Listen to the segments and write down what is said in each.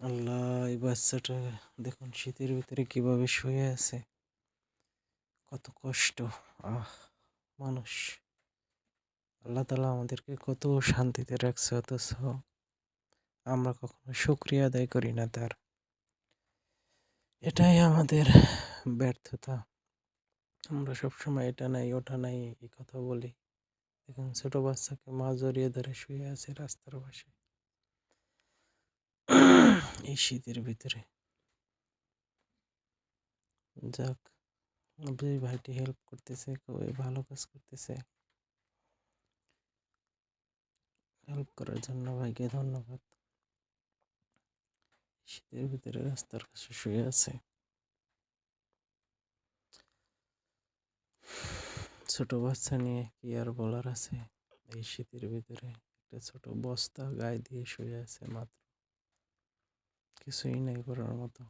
আল্লাহ, এই বাচ্চাটা দেখুন শীতের ভিতরে কীভাবে শুয়ে আছে। কত কষ্ট, আহ, মানুষ। আল্লাহ তালা আমাদেরকে কত শান্তিতে রাখছে, অথচ আমরা কখনো শুক্রিয়া আদায় করি না তার। এটাই আমাদের ব্যর্থতা। আমরা সবসময় এটা নাই, ওটা নাই, এই কথা বলি। দেখুন, ছোট বাচ্চাকে মা জড়িয়ে ধরে শুয়ে আছে রাস্তার পাশে। এই শীতের ভিতরে। যাক যে ভাইটি হেল্প করতেছে, খুবই ভালো কাজ করতেছে। হেল্প করার জন্য ভাইকে ধন্যবাদ। শীতের ভিতরে রাস্তার কাছে শুয়ে আছে। ছোট বাচ্চা নিয়ে কি আর বলার আছে? এই শীতের ভিতরে একটা ছোট বস্তা গায়ে দিয়ে শুয়ে আছে মাত্র। কিছুই নেই করার মতো।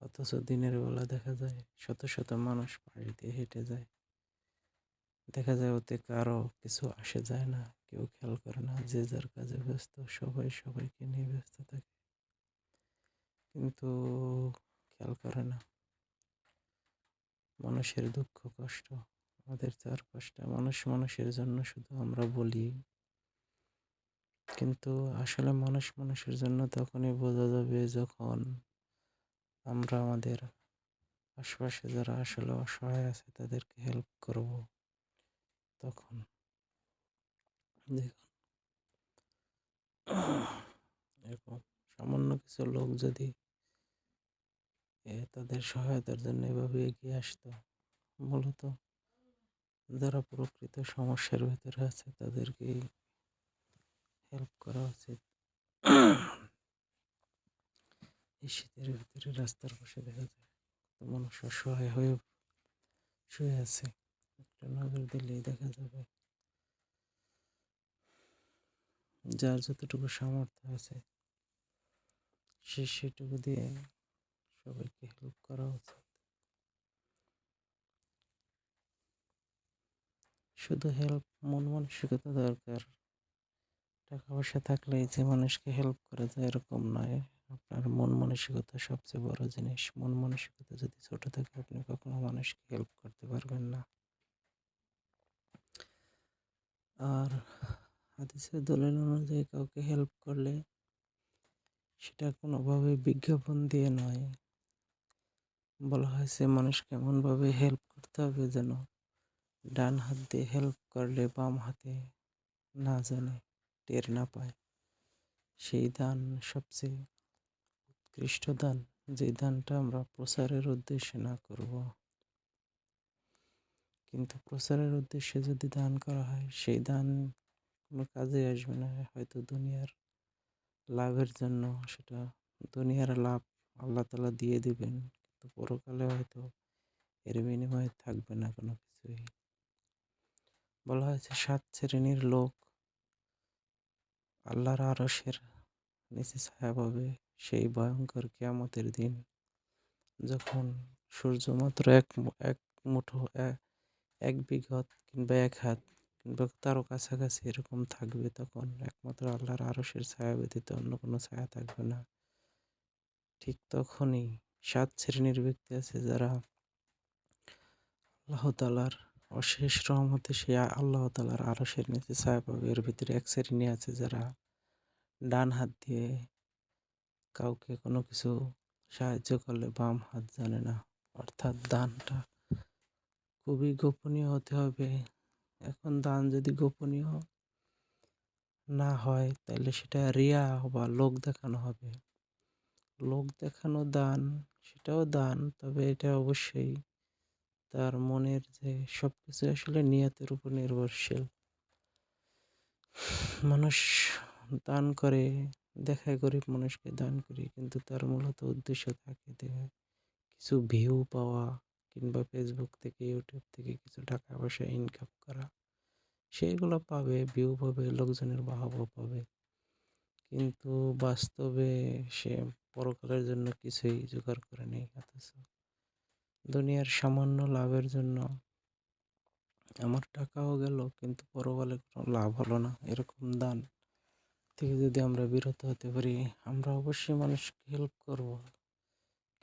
অথচ দিনের বেলা দেখা যায়, শত শত মানুষ পাড়ি দিয়ে হেঁটে যায়। দেখা যায় ওতে কারও কিছু আসে যায় না, কেউ খেয়াল করে না, যে যার কাজে ব্যস্ত, সবাই সবাইকে নিয়ে ব্যস্ত থাকে। কিন্তু খেয়াল করে না। মানুষের দুঃখ, কষ্ট, আমাদের চারপাশটা মানুষ মানুষের জন্য শুধু আমরা বলি। কিন্তু আসলে মানুষ মানুষের জন্য তখনই বোঝা যাবে যখন আমরা আমাদের আশপাশে যারা আসলে অসহায় আছে তাদেরকে হেল্প করব। তখন দেখুন। এরকম সামান্য কিছু লোক যদি তাদের সহায়তার জন্য এভাবে এগিয়ে আসতো, মূলত যারা প্রকৃত সমস্যার ভেতরে আছে তাদেরকেই হেল্প করা উচিত। শীতের ভিতরে রাস্তার পাশে দেখা যায় কত মানুষ অসহায় হয়ে শুয়ে আছে। একটা নজর দিলেই দেখা যাবে। যার যতটুকু সামর্থ্য আছে, সে সেটুকু দিয়ে সবাইকে হেল্প করা উচিত। শুধু হেল্প মন মানসিকতা দরকার। টাকা পয়সা থাকলেই যে মানুষকে হেল্প করা যায় এরকম নয়। আপনার মন মানসিকতা সবচেয়ে বড় জিনিস। মন মানসিকতা যদি ছোট থাকে, আপনি কখনো মানুষকে হেল্প করতে পারবেন না। আর হাদিসের দলিল অনুযায়ী কাউকে হেল্প করলে সেটা কোনোভাবে বিজ্ঞাপন দিয়ে নয়। বলা হয়েছে, মানুষকে এমনভাবে হেল্প করতে হবে যেন ডান হাত দিয়ে হেল্প করলে বাম হাতে না জানে। টের না পায়। সেই দান সবচেয়ে উৎকৃষ্ট দান যে দানটা আমরা প্রচারের উদ্দেশ্যে না করব। কিন্তু প্রচারের উদ্দেশ্যে যদি দান করা হয়, সেই দান কোনো কাজে আসবে না। হয়তো দুনিয়ার লাভের জন্য সেটা দুনিয়ার লাভ আল্লাহ তালা দিয়ে দিবেন, কিন্তু পরকালে হয়তো এর বিনিময়ে থাকবে না কোনো কিছুই। বলা হয়েছে, সাত শ্রেণির লোক আল্লাহর আরসের নিচে ছায়া পাবে সেই ভয়ঙ্কর কেয়ামতের দিন। যখন সূর্য মাত্র এক এক মুঠো এক বিঘত কিংবা এক হাত কিংবা তারও কাছাকাছি এরকম থাকবে, তখন একমাত্র আল্লাহর আরসের ছায়া ব্যতীত অন্য কোনো ছায়া থাকবে না। ঠিক তখনই সাত শ্রেণির ব্যক্তি আছে যারা আল্লাহ তালার অশেষ রহমতে সে আল্লাহ তালার আরসের নিচে ছায়া পাবে। এর ভিতরে এক শ্রেণি আছে যারা ডান হাত দিয়ে কাউকে কোনো কিছু সাহায্য করলে বাম হাত জানে না, অর্থাৎ দানটা খুবই গোপনীয় হতে হবে। এখন দান যদি গোপনীয় না হয় তাহলে সেটা রিয়া বা লোক দেখানো হবে। লোক দেখানো দান, সেটাও দান, তবে এটা অবশ্যই তার মনের যে সব কিছু আসলে নিয়তের উপর নির্ভরশীল। মানুষ দান করে, দেখায় গরিব মানুষকে দান করি, কিন্তু তার মূলত উদ্দেশ্য থাকে কিছু ভিউ পাওয়া কিংবা ফেসবুক থেকে ইউটিউব থেকে কিছু টাকা পয়সা ইনকাম করা। সেইগুলো পাবে ভিউ পাবে, লোকজনের বাহবা পাবে। কিন্তু বাস্তবে সে পরকালের জন্য কিছুই জোগাড় করে নেই, অথচ দুনিয়ার সামান্য লাভের জন্য। আমার টাকাও গেল, কিন্তু পরকালে কোনো লাভ হলো না, এরকম দান। থেকে যদি আমরা বিরত হতে পারি, আমরা অবশ্যই মানুষকে হেল্প করব।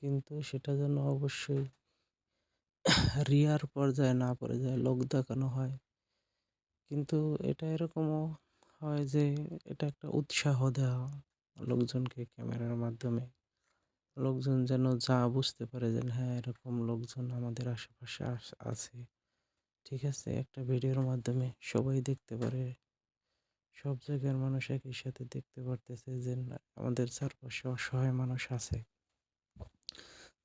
কিন্তু সেটা যেন অবশ্যই রিয়ার পর্যায়ে না পড়ে যায়, লোক দেখানো হয়। কিন্তু এটা এরকমও হয় যে, এটা একটা উৎসাহ দেওয়া লোকজনকে ক্যামেরার মাধ্যমে। লোকজন যেন যা বুঝতে পারে যে হ্যাঁ এরকম লোকজন আমাদের আশেপাশে আছে। ঠিক আছে, একটা ভিডিওর মাধ্যমে সবাই দেখতে পারে। সব জায়গার মানুষ একই সাথে দেখতে পারতেছে যে আমাদের চারপাশে অসহায় মানুষ আছে।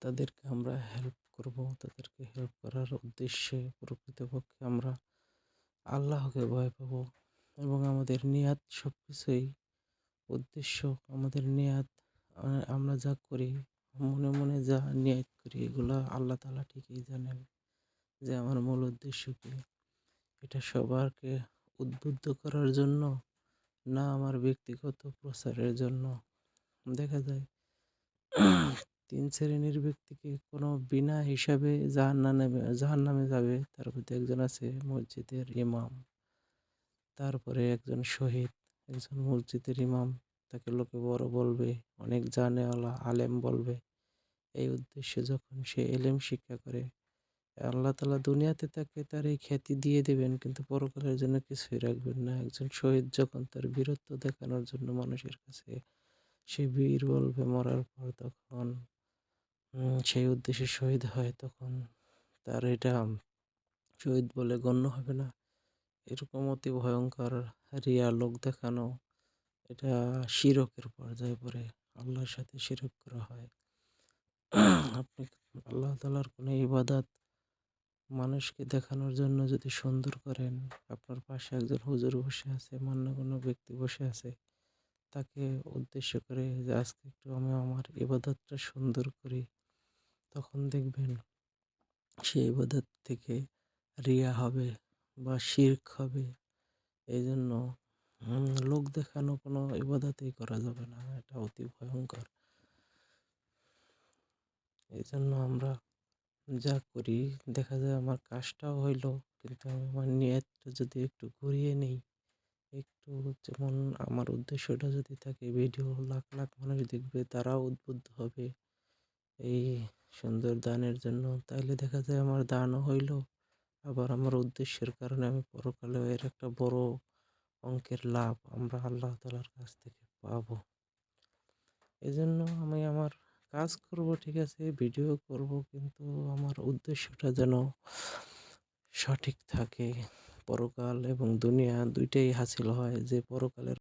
তাদেরকে আমরা হেল্প করব, তাদেরকে হেল্প করার উদ্দেশ্যে প্রকৃতপক্ষে আমরা আল্লাহকে ভয় পাব এবং আমাদের নিয়াত সব কিছুই উদ্দেশ্য, আমাদের নিয়াত আমরা যা করি, মনে মনে যা নিয়াত করি, এগুলো আল্লাহ তালা ঠিকই জানেন যে আমার মূল উদ্দেশ্য কী। এটা সবারকে উদ্বুদ্ধ করার জন্য না আমার ব্যক্তিগত প্রচারের জন্য। দেখা যায়, তিন শ্রেণির ব্যক্তিকে কোনো বিনা হিসাবে জাহান নামে জাহান নামে যাবে, তার মধ্যে একজন আছে মসজিদের ইমাম, তারপরে একজন শহীদ, একজন মসজিদের ইমাম তাকে লোকে বড় বলবে, অনেক জানেওয়ালা, আলেম বলবে। এই উদ্দেশ্যে যখন সে এলেম শিক্ষা করে, আল্লাহ তালা দুনিয়াতে তাকে তার এই খ্যাতি দিয়ে দেবেন, কিন্তু পরকালের জন্য কিছুই রাখবেন না। একজন শহীদ যখন তার বীরত্ব দেখানোর জন্য মানুষের কাছে সে বীর বলবে মরার পর তখন সেই উদ্দেশ্যে শহীদ হয়, তখন তার এটা শহীদ বলে গণ্য হবে না। এরকম অতি ভয়ঙ্কর, রিয়া লোক দেখানো এটা শিরকের পর্যায়ে পড়ে আল্লাহর সাথে শিরক করা হয়। আপনি আল্লাহ তালার কোনো ইবাদাত মানুষকে দেখানোর জন্য যদি সুন্দর করেন, আপনার পাশে একজন হুজুর বসে আছে মান্য কোনো ব্যক্তি বসে আছে, তাকে উদ্দেশ্য করে যে আজকে একটু আমি আমার ইবাদতটা সুন্দর করি, তখন দেখবেন সেই ইবাদত থেকে রিয়া হবে বা শির্ক হবে। এই জন্য লোক দেখানো কোনো ইবাদতেই করা যাবে না, এটা অতি ভয়ঙ্কর। এই জন্য আমরা যা করি, দেখা যায় আমার কাজটাও হইল, কিন্তু আমি আমার নিয়তটা যদি একটু ঘুরিয়ে নিই, একটু যেমন আমার উদ্দেশ্যটা যদি থাকে, ভিডিও লাখ লাখ মানুষ দেখবে, তারাও উদ্বুদ্ধ হবে এই সুন্দর দানের জন্য। তাইলে দেখা যায় আমার দানও হইল, আবার আমার উদ্দেশ্যের কারণে আমি পরকালেও এর একটা বড় অঙ্কের লাভ আমরা আল্লাহ তালার কাছ থেকে পাব। এই জন্য আমি আমার কাজ করব, ঠিক আছে, ভিডিও করব, কিন্তু আমার উদ্দেশ্যটা যেন সঠিক থাকে। পরকাল এবং দুনিয়া দুইটাই হাসিল হয়। যে পরকালের